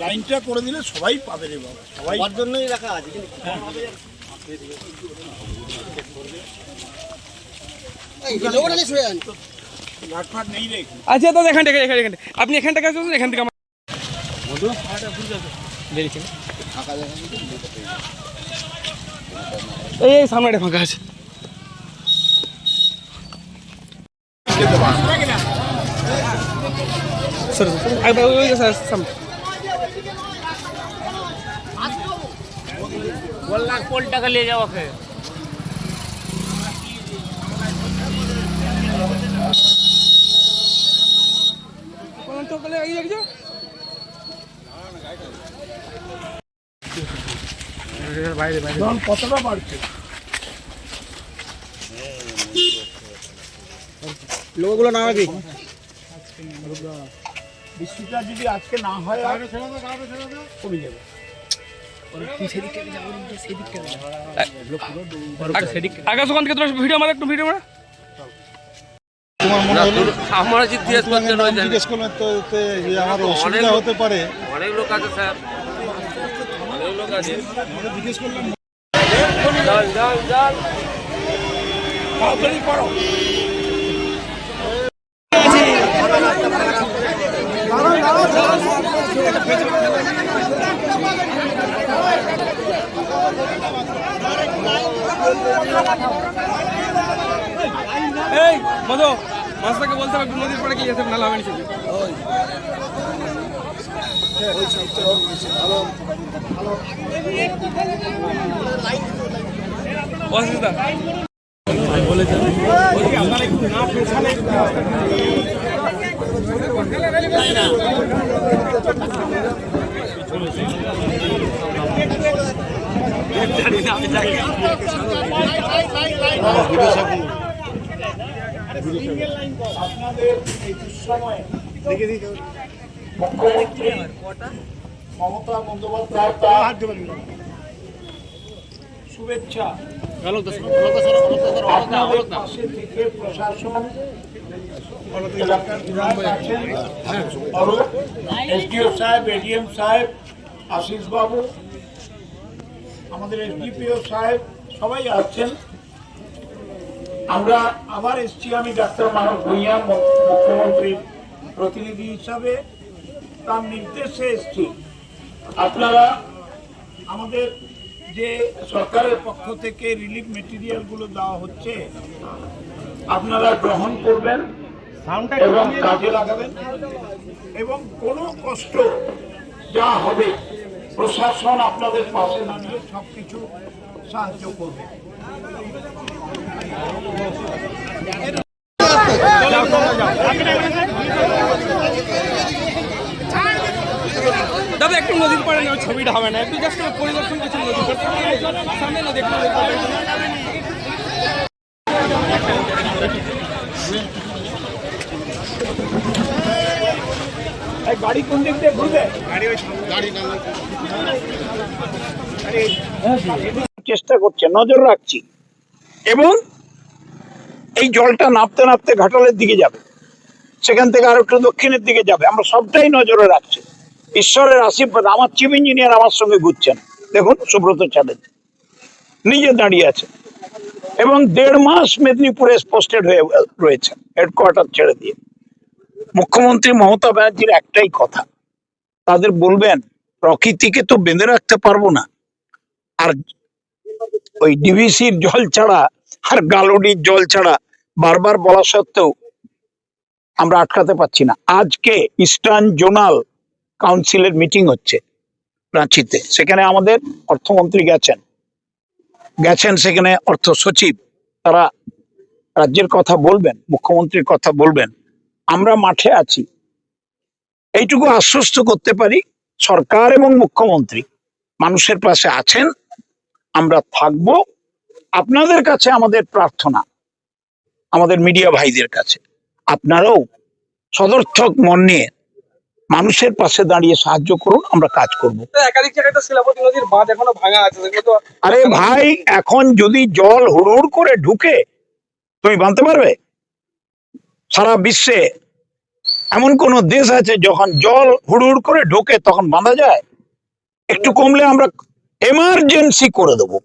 লাইনটা করে দিলে সবাই পাবে রে বাবা সবাই জন্যই রাখা আছে এখানে। আচ্ছা দাদা এখান থেকে এখান থেকে। আপনি এখান থেকে আসুন এখান থেকে আমার এই এই সামনে ফাঁকা আছে। বলে এই একজন বাইরে বাইরে জল কতটা বাড়ছে? লোকগুলো নামাবি। বৃষ্টিটা যদি আজকে না হয় আর কমে যাবে। আকাশ ওখান থেকে তোর ভিডিও মার একটু ভিডিও মার। তোমার মনে হলো? আমরা জিজ্ঞেস করতে জিজ্ঞেস করলেন তো আমার অসুবিধা হতে পারে। অনেক লোক আছে স্যার। অনেক লোক আছে। জিজ্ঞেস করলাম জল জল জল তাড়াতাড়ি করো। এই মধু মাছটাকে বলতে হবে নদীর পরে কি যেতে নালা হবে নিচে অসুবিধা আপনাদের এই দুঃসময়ে মুখ্যমন্ত্রী মমতা বন্দ্যোপাধ্যায় তার শুভেচ্ছা আপনাদের পাশে থেকে প্রশাসন এসডিও সাহেব, এডিএম সাহেব আশিস বাবু আমাদের এসডিপিও সাহেব, সবাই আমরা আবার এসছি আমি ডাক্তার মুখ্যমন্ত্রীর প্রতিনিধি হিসাবে। তার নির্দেশে এসছি। আপনারা আমাদের যে সরকারের পক্ষ থেকে রিলিফ মেটেরিয়ালগুলো দেওয়া হচ্ছে, আপনারা গ্রহণ করবেন। এবং কাজে লাগাবেন। এবং কোনো কষ্ট যা হবে প্রশাসন আপনাদের পাশে দাঁড়িয়ে সব কিছু সাহায্য করবে। দাদা একটু নদীর পাড়ে ছবিটা হবে না। একটু জাস্ট পরিদর্শন নদীর সামনে নদী একটু নদীর পাড়ে। এই গাড়ি কোন দিক দিয়ে ঘুরবে? চেষ্টা করছে নজর রাখছি। এবং এই জলটা নাপতে নাপতে ঘাটালের দিকে যাবে। সেখান থেকে আরও একটু দক্ষিণের দিকে যাবে। আমরা সবটাই নজরে রাখছি। ঈশ্বরের আশীর্বাদ আমার চিফ ইঞ্জিনিয়ার আমার সঙ্গে ঘুরছেন। দেখুন সুব্রত চ্যাটার্জি। নিজে দাঁড়িয়ে আছে। এবং দেড় মাস মেদিনীপুরে পোস্টেড হয়ে রয়েছেন হেডকোয়ার্টার ছেড়ে দিয়ে। মুখ্যমন্ত্রী মমতা ব্যানার্জির একটাই কথা। তাদের বলবেন, প্রকৃতিকে তো বেঁধে রাখতে পারব না। আর ওই ডিভিসির জল ছাড়া, আর গালুডির জল ছাড়া বারবার বলা সত্ত্বেও আমরা আটকাতে পারছি না। আজকে ইস্টার্ন জোনাল কাউন্সিলের মিটিং হচ্ছে রাঁচিতে। সেখানে আমাদের অর্থমন্ত্রী গেছেন। গেছেন সেখানে অর্থ সচিব। তারা রাজ্যের কথা বলবেন, মুখ্যমন্ত্রীর কথা বলবেন। আমরা মাঠে আছি। এইটুকু আশ্বস্ত করতে পারি সরকার এবং মুখ্যমন্ত্রী মানুষের পাশে আছেন আমরা থাকব। আপনাদের কাছে আমাদের প্রার্থনা আমাদের মিডিয়া ভাইদের কাছে। আপনারাও সদর্থক মন নিয়ে মানুষের পাশে দাঁড়িয়ে সাহায্য করুন আমরা কাজ করব। আরে ভাই এখন যদি জল হুড় করে ঢুকে তুমি বাঁধতে পারবে? সারা বিশ্বে এমন কোন দেশ আছে যখন জল হুড় করে ঢোকে তখন বাঁধা যায়? একটু কমলে আমরা এমার্জেন্সি করে দেবো।